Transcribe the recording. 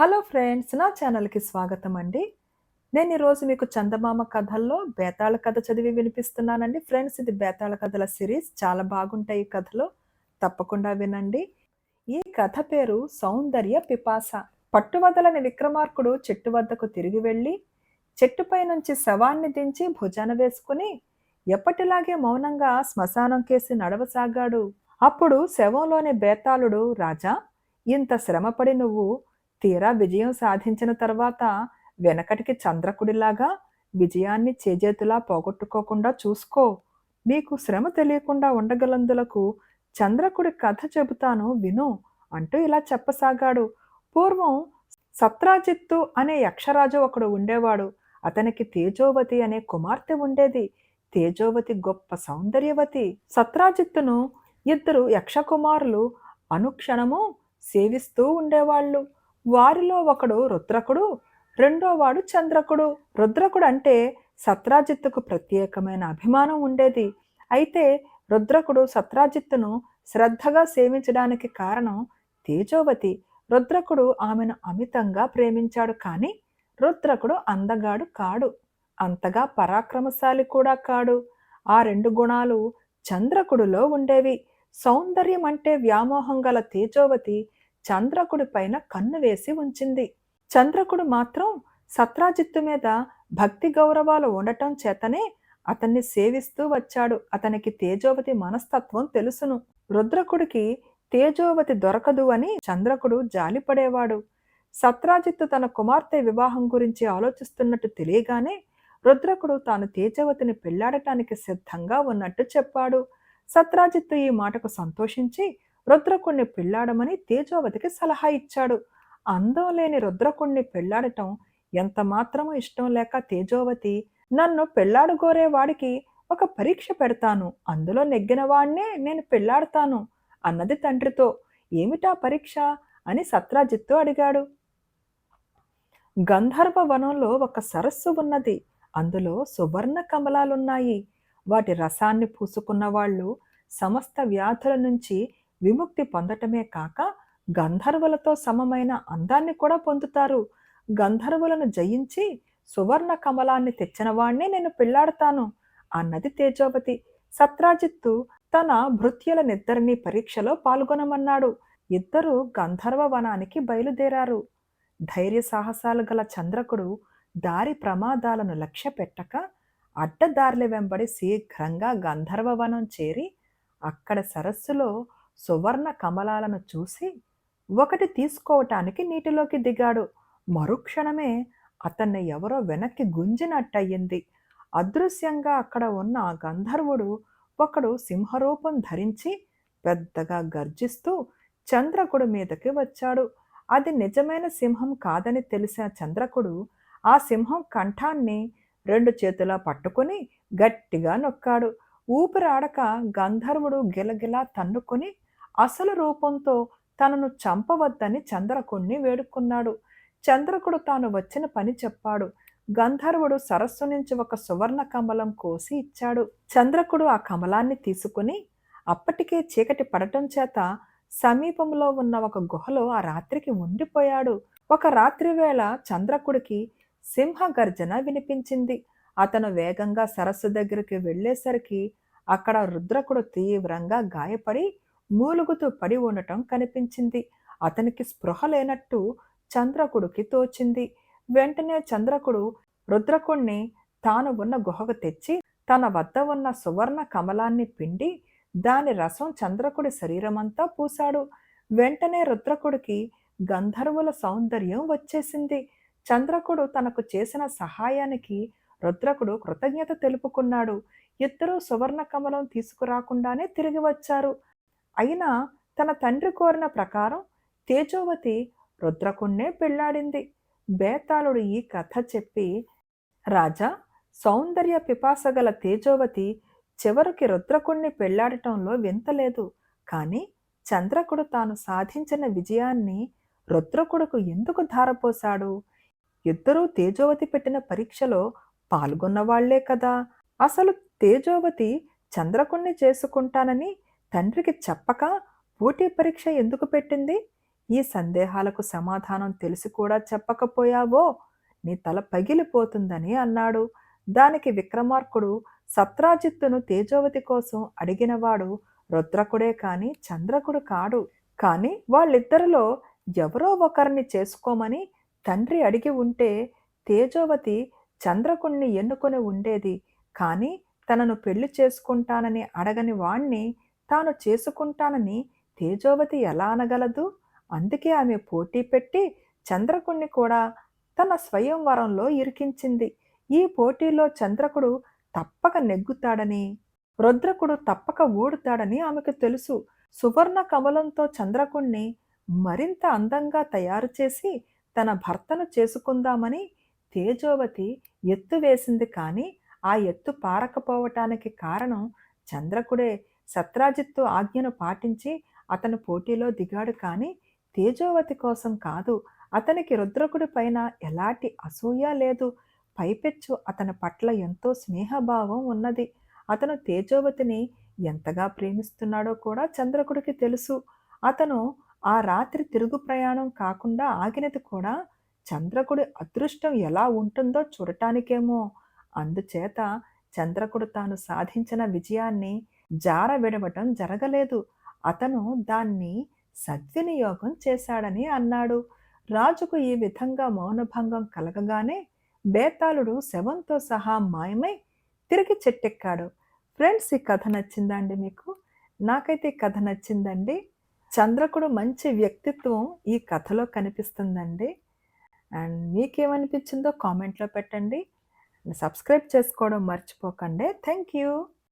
Hello friends నా ఛానల్కి స్వాగతం అండి. నేను ఈరోజు మీకు చందమామ కథల్లో బేతాళ కథ చదివి వినిపిస్తున్నానండి. ఫ్రెండ్స్ ఇది బేతాళ కథల సిరీస్. చాలా బాగుంటాయి ఈ కథలు. తప్పకుండా వినండి. ఈ కథ పేరు సౌందర్య పిపాస. పట్టువదలని విక్రమార్కుడు చెట్టు వద్దకు తిరిగి వెళ్ళి చెట్టుపై నుంచి శవాన్ని దించి భుజాన వేసుకుని ఎప్పటిలాగే మౌనంగా శ్మశానం కేసి నడవసాగాడు. అప్పుడు శవంలోని బేతాళుడు రాజా ఇంత శ్రమపడి నువ్వు తీరా విజయం సాధించిన తర్వాత వెనకటికి చంద్రకుడిలాగా విజయాన్ని చేజేతులా పోగొట్టుకోకుండా చూసుకో. నీకు శ్రమ తెలియకుండా ఉండగలందులకు చంద్రకుడి కథ చెబుతాను విను అంటూ ఇలా చెప్పసాగాడు. పూర్వం సత్రాజిత్తు అనే యక్షరాజు ఒకడు ఉండేవాడు. అతనికి తేజోవతి అనే కుమార్తె ఉండేది. తేజోవతి గొప్ప సౌందర్యవతి. సత్రాజిత్తును ఇద్దరు యక్షకుమారులు అనుక్షణము సేవిస్తూ ఉండేవాళ్ళు. వారిలో ఒకడు రుద్రకుడు రెండోవాడు చంద్రకుడు. రుద్రకుడు అంటే సత్రాజిత్తుకు ప్రత్యేకమైన అభిమానం ఉండేది. అయితే రుద్రకుడు సత్రాజిత్తును శ్రద్ధగా సేవించడానికి కారణం తేజోవతి. రుద్రకుడు ఆమెను అమితంగా ప్రేమించాడు కానీ రుద్రకుడు అందగాడు కాడు. అంతగా పరాక్రమశాలి కూడా కాడు. ఆ రెండు గుణాలు చంద్రకుడిలో ఉండేవి. సౌందర్యం అంటే వ్యామోహం గల తేజోవతి చంద్రకుడి పైన కన్ను వేసి ఉంచింది. చంద్రకుడు మాత్రం సత్రాజిత్తు మీద భక్తి గౌరవాలు ఉండటం చేతనే అతన్ని సేవిస్తూ వచ్చాడు. అతనికి తేజోవతి మనస్తత్వం తెలుసును. రుద్రకుడికి తేజోవతి దొరకదు అని చంద్రకుడు జాలిపడేవాడు. సత్రాజిత్తు తన కుమార్తె వివాహం గురించి ఆలోచిస్తున్నట్టు తెలియగానే రుద్రకుడు తాను తేజవతిని పెళ్ళాడటానికి సిద్ధంగా ఉన్నట్టు చెప్పాడు. సత్రాజిత్తు ఈ మాటకు సంతోషించి రుద్రకుణ్ణి పెళ్ళాడమని తేజోవతికి సలహా ఇచ్చాడు. అందం లేని రుద్రకుణ్ణి పెళ్ళాడటం ఎంత మాత్రమూ ఇష్టం లేక తేజోవతి నన్ను పెళ్ళాడుగోరే వాడికి ఒక పరీక్ష పెడతాను. అందులో నెగ్గిన వాడినే నేను పెళ్ళాడతాను అన్నది తండ్రితో. ఏమిటా పరీక్ష? అని సత్రాజిత్తు అడిగాడు. గంధర్వ వనంలో ఒక సరస్సు ఉన్నది. అందులో సువర్ణ కమలాలున్నాయి. వాటి రసాన్ని పూసుకున్న వాళ్ళు సమస్త వ్యాధుల నుంచి విముక్తి పొందటమే కాక గంధర్వులతో సమమైన అందాన్ని కూడా పొందుతారు. గంధర్వులను జయించి సువర్ణ కమలాన్ని తెచ్చినవాణ్ణి నేను పెళ్ళాడతాను అన్నది తేజోవతి. సత్రాజిత్తు తన భృత్యులనిద్దరినీ పరీక్షలో పాల్గొనమన్నాడు. ఇద్దరు గంధర్వ వనానికి బయలుదేరారు. ధైర్య సాహసాలు గల చంద్రకుడు దారి ప్రమాదాలను లక్ష్య పెట్టక అడ్డదారుల వెంబడి శీఘ్రంగా గంధర్వవనం చేరి అక్కడ సరస్సులో సువర్ణ కమలాలను చూసి ఒకటి తీసుకోవటానికి నీటిలోకి దిగాడు. మరుక్షణమే అతన్ని ఎవరో వెనక్కి గుంజినట్టయింది. అదృశ్యంగా అక్కడ ఉన్న గంధర్వుడు ఒకడు సింహరూపం ధరించి పెద్దగా గర్జిస్తూ చంద్రకుడు మీదకి వచ్చాడు. అది నిజమైన సింహం కాదని తెలిసిన చంద్రకుడు ఆ సింహం కంఠాన్ని రెండు చేతులా పట్టుకుని గట్టిగా నొక్కాడు. ఊపిరాడక గంధర్వుడు గిలగిలా తన్నుకొని అసలు రూపంతో తనను చంపవద్దని చంద్రకుణ్ణి వేడుకున్నాడు. చంద్రకుడు తాను వచ్చిన పని చెప్పాడు. గంధర్వుడు సరస్సు నుంచి ఒక సువర్ణ కమలం కోసి ఇచ్చాడు. చంద్రకుడు ఆ కమలాన్ని తీసుకుని అప్పటికే చీకటి పడటం చేత సమీపంలో ఉన్న ఒక గుహలో ఆ రాత్రికి ఉండిపోయాడు. ఒక రాత్రి వేళ చంద్రకుడికి సింహ గర్జన వినిపించింది. అతను వేగంగా సరస్సు దగ్గరికి వెళ్ళేసరికి అక్కడ రుద్రకుడు తీవ్రంగా గాయపడి మూలుగుతూ పడి ఉండటం కనిపించింది. అతనికి స్పృహ లేనట్టు చంద్రకుడికి తోచింది. వెంటనే చంద్రకుడు రుద్రకుణ్ణి తాను ఉన్న గుహకు తెచ్చి తన వద్ద ఉన్న సువర్ణ కమలాన్ని పిండి దాని రసం చంద్రకుడి శరీరమంతా పూశాడు. వెంటనే రుద్రకుడికి గంధర్వుల సౌందర్యం వచ్చేసింది. చంద్రకుడు తనకు చేసిన సహాయానికి రుద్రకుడు కృతజ్ఞత తెలుపుకున్నాడు. ఇద్దరూ సువర్ణ కమలం తీసుకురాకుండానే తిరిగి వచ్చారు. అయినా తన తండ్రి కోరిన ప్రకారం తేజోవతి రుద్రకుణ్ణే పెళ్ళాడింది. బేతాళుడు ఈ కథ చెప్పి రాజా సౌందర్య పిపాస గల తేజోవతి చివరికి రుద్రకుణ్ణి పెళ్ళాడటంలో వింతలేదు కానీ చంద్రకుడు తాను సాధించిన విజయాన్ని రుద్రకుడుకు ఎందుకు ధారపోశాడు? ఇద్దరూ తేజోవతి పెట్టిన పరీక్షలో పాల్గొన్నవాళ్ళే కదా! అసలు తేజోవతి చంద్రకుణ్ణి చేసుకుంటానని తండ్రికి చెప్పక పోటీ పరీక్ష ఎందుకు పెట్టింది? ఈ సందేహాలకు సమాధానం తెలిసి కూడా చెప్పకపోయావో? నీ తల పగిలిపోతుందని అన్నాడు. దానికి విక్రమార్కుడు సత్రాజిత్తును తేజోవతి కోసం అడిగినవాడు రుద్రకుడే కాని చంద్రకుడు కాడు. కాని వాళ్ళిద్దరిలో ఎవరో ఒకరిని చేసుకోమని తండ్రి అడిగి ఉంటే తేజోవతి చంద్రకుణ్ణి ఎన్నుకొని ఉండేది. కానీ తనను పెళ్ళి చేసుకుంటానని అడగని వాణ్ణి తాను చేసుకుంటానని తేజోవతి ఎలా అనగలదు? అందుకే ఆమె పోటీ పెట్టి చంద్రకుణ్ణి కూడా తన స్వయంవరంలో ఇరికించింది. ఈ పోటీలో చంద్రకుడు తప్పక నెగ్గుతాడని రుద్రకుడు తప్పక ఓడుతాడని ఆమెకు తెలుసు. సువర్ణ కమలంతో చంద్రకుణ్ణి మరింత అందంగా తయారు చేసి తన భర్తను చేసుకుందామని తేజోవతి ఎత్తు వేసింది కానీ ఆ ఎత్తు పారకపోవటానికి కారణం చంద్రకుడే సత్రాజిత్తు ఆజ్ఞను పాటించి అతను పోటీలో దిగాడు కానీ తేజోవతి కోసం కాదు. అతనికి రుద్రకుడి పైన ఎలాంటి అసూయ లేదు. పైపెచ్చు అతని పట్ల ఎంతో స్నేహభావం ఉన్నది. అతను తేజోవతిని ఎంతగా ప్రేమిస్తున్నాడో కూడా చంద్రకుడికి తెలుసు. అతను ఆ రాత్రి తిరుగు ప్రయాణం కాకుండా ఆగినది కూడా చంద్రకుడి అదృష్టం ఎలా ఉంటుందో చూడటానికేమో. అందుచేత చంద్రకుడు తాను సాధించిన విజయాన్ని జార విడవటం జరగలేదు. అతను దాన్ని సద్వినియోగం చేశాడని అన్నాడు. రాజుకు ఈ విధంగా మౌనభంగం కలగగానే బేతాళుడు శవంతో సహా మాయమై తిరిగి చెట్టెక్కాడు. ఫ్రెండ్స్ ఈ కథ నచ్చిందండి మీకు? నాకైతే ఈ కథ నచ్చిందండి. చంద్రకుడు మంచి వ్యక్తిత్వం ఈ కథలో కనిపిస్తుందండి. అండ్ మీకేమనిపించిందో కామెంట్లో పెట్టండి. సబ్స్క్రైబ్ చేసుకోవడం మర్చిపోకండి. Thank you.